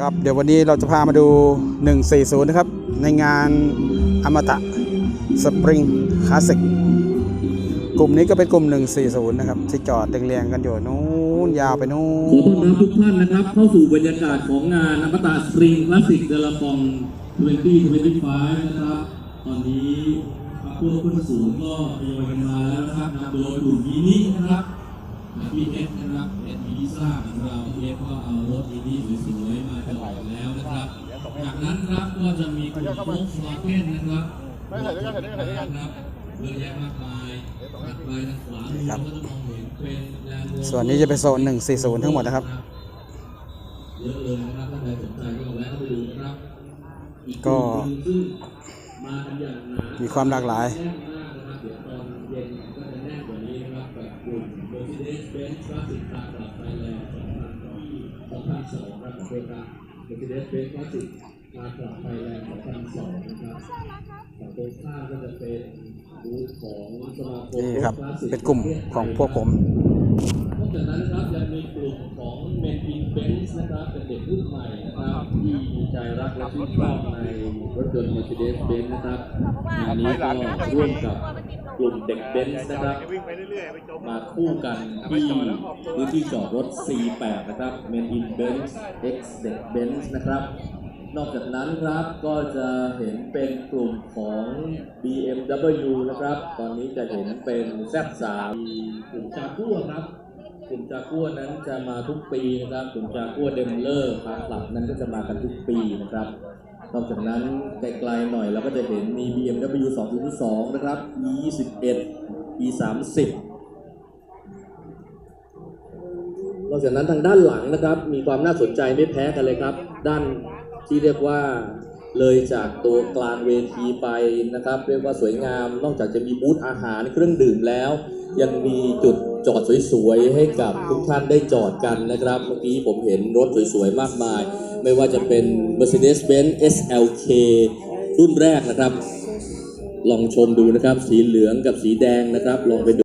ครับเดี๋ยววันนี้เราจะพามาดู 140 นะครับ ในงานอมตะสปริงคลาสสิกกลุ่มนี้ก็เป็นกลุ่ม 140 นะครับ ที่จอดเรียงๆกันอยู่นู้นยาวไปนู้ขอต้อนรับทุกท่านนะครับ เข้าสู่บรรยากาศของงานอมตะสปริงคลาสสิกเดลฟอง2025 นะครับ ตอนนี้พักพวกคนสูงก็ทยอยกันมาแล้วนะครับนำโดยกลุ่มมินินะครับพี่เอสน เอ็นพีซ่าของเราพี่เอสก็เอารถมินิสวยๆมาจอดแล้วนะครับ จากนั้นครับก็จะมีกลุ่มโฟล์คสวาเกนนะครับไม่ใส่ด้วยกันใส่ด้วยกันใส่ด้วยกันครับเยอะแยะมากมายถัดไปทางขวามือเราก็จะมองเห็นเป็นแลนด์โรเวอร์ส่วนนี้จะเป็นโซน 140 ทั้งหมดนะครับเยอะเลยนะครับท่านใดสนใจก็แวะเข้าไปดูนะครับก็อีกกลุ่มหนึ่งซึ่งมากันอย่างหนามีความหลากหลาย กับกลุ่ม Mercedes-Benz Classic Car Club Thailand 2002ครับขอโทษครับ Mercedes-Benz Classic Car Club Thailand 2002นะครับฝั่งตรงข้ามก็จะเป็นบูธของสมาคมนี่ครับถ Classic เป็นกลุ่มของพวกผมนอกจากนั้นนะครับยังมีกลุ่มของเมนอินเบนส์นะครับเป็นเด็กรุ่นใหม่นะครับที่มีใจรักและชื่นชอบในรถยนต์ Mercedes-Benz นะครับงานนี้ก็ร่วมกับ กลุ่มเด็กเบนซ์นะครับ มาคู่กันที่พื้นที่จอดรถ C8 นะครับ Men in Benz X เด็ก Benz นะครับ นอกจากนั้นครับก็จะเห็นเป็นกลุ่มของ BMW นะครับ ตอนนี้จะเห็นเป็น Z3 มีกลุ่มจากัวครับกลุ่มจากัวนั้นจะมาทุกปีนะครับ กลุ่มจากัวเดมเลอร์คาร์คลับนั้นก็จะมากันทุกปีนะครับ นอกจากนั้นไกลๆหน่อยเราก็จะเห็นมี BMW 2.2 นะครับ E21 E30 นอกจากนั้นทางด้านหลังนะครับ มีความน่าสนใจไม่แพ้กันเลยครับ ด้านที่เรียกว่าเลยจากตัวกลางเวทีไปนะครับ เรียกว่าสวยงาม นอกจากจะมีบูธอาหารเครื่องดื่มแล้ว ยังมีจุดจอดสวยๆ ให้กับทุกท่านได้จอดกันนะครับ เมื่อกี้ผมเห็นรถสวยๆ มากมาย ไม่ว่าจะเป็น Mercedes-Benz SLK รุ่นแรกนะครับ ลองชมดูนะครับ สีเหลืองกับสีแดงนะครับ ลองไปดู